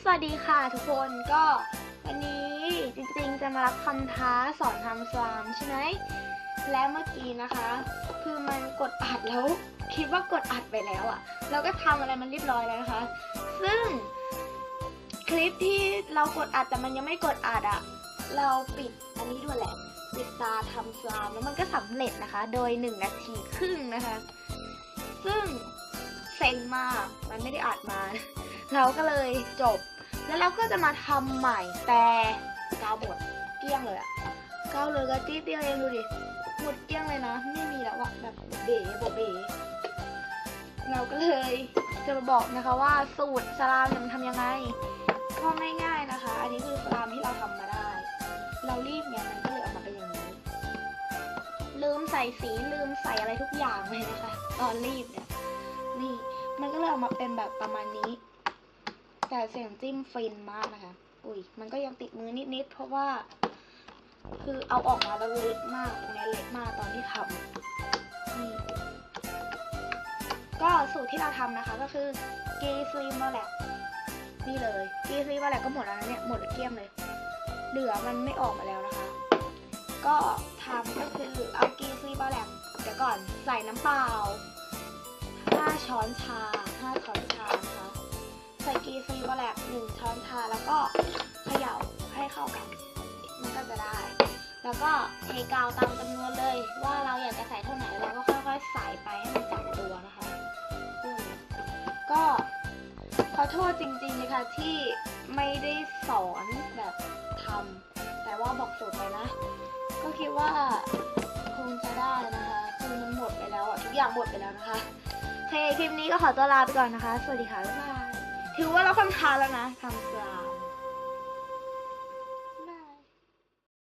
สวัสดีค่ะทุกคนก็วันนี้จริงๆจะมารับคำท้าสอนทำสลามใช่ไหมและเมื่อกี้นะคะ คือมันกดอัดแล้ว คิดว่ากดอัดไปแล้วอะ่ะเราก็ทำอะไรมันเรียบร้อยแล้วนะคะ ซึ่งคลิปที่เรากดอัดแต่มันยังไม่กดอัดอะ่ะเราปิดอันนี้ด้วยแหละปิดตาทำสลามแล้วมันก็สำเร็จนะคะ โดย1นาทีครึ่งนะคะ ซึ่ง ซ็งมาก มันไม่ได้อัดมา เราก็เลยจบ แล้วเราก็จะมาทำใหม่แต่กาวหมดเกลี้ยงเลยอะกาวเลยก็จี๊ดเดียวเองดูดิหมดเกลี้ยงเลยนะ ไม่มีแล้วอะแบบเบ๋โบเบ๋เราก็เลยจะมาบอกนะคะว่าสูตรสลามเนี่ยมันทำยังไงก็ง่ายๆนะคะ อันนี้คือสลามที่เราทำมาได้ เรารีบเนี่ยมันก็เลยออกมาเป็นอย่างนี้ ลืมใส่สีลืมใส่อะไรทุกอย่างเลยนะคะ ตอนรีบเนี่ยนี่ มันก็เลยออกมาเป็นแบบประมาณนี้ แต่เสียงจิ้มฟินมากนะคะ อุ้ย มันก็ยังติดมือนิดๆ เพราะว่า คือเอาออกมาแล้วเล็กมากตรงนี้เล็กมากตอนที่ทำก็สูตรที่เราทำนะคะก็คือกีซีมาแลกนี่เลยกีซีมาแลกก็หมดแล้วเนี่ย หมดเกลี้ยงเลย เหลือมันไม่ออกมาแล้วนะคะ ก็ทำก็คือเอากีซีมาแลกเดี๋ยวก่อนใส่น้ำเปล่า ช้อนชา 5 ช้อนชานะคะใส่กีซีวอลแลก1ช้อนชาแล้วก็เขย่าให้เข้ากัน มันก็จะได้ แล้วก็เทกาวตามจำนวนเลย ว่าเราอยากจะใส่เท่าไหร่เราก็ค่อยๆใส่ไปให้มันจับตัวนะคะก็ขอโทษจริงๆนะคะที่ไม่ได้สอนแบบทำแต่ว่าบอกสูตรไปนะ ก็คิดว่าคงจะได้นะคะ คือมันหมดไปแล้วอะทุกอย่างหมดไปแล้วนะคะ เค คลิปนี้ก็ขอตัวลาไปก่อนนะคะ สวัสดีค่ะ บ๊ายบาย ถือว่าเราคำทานแล้วนะทำสลา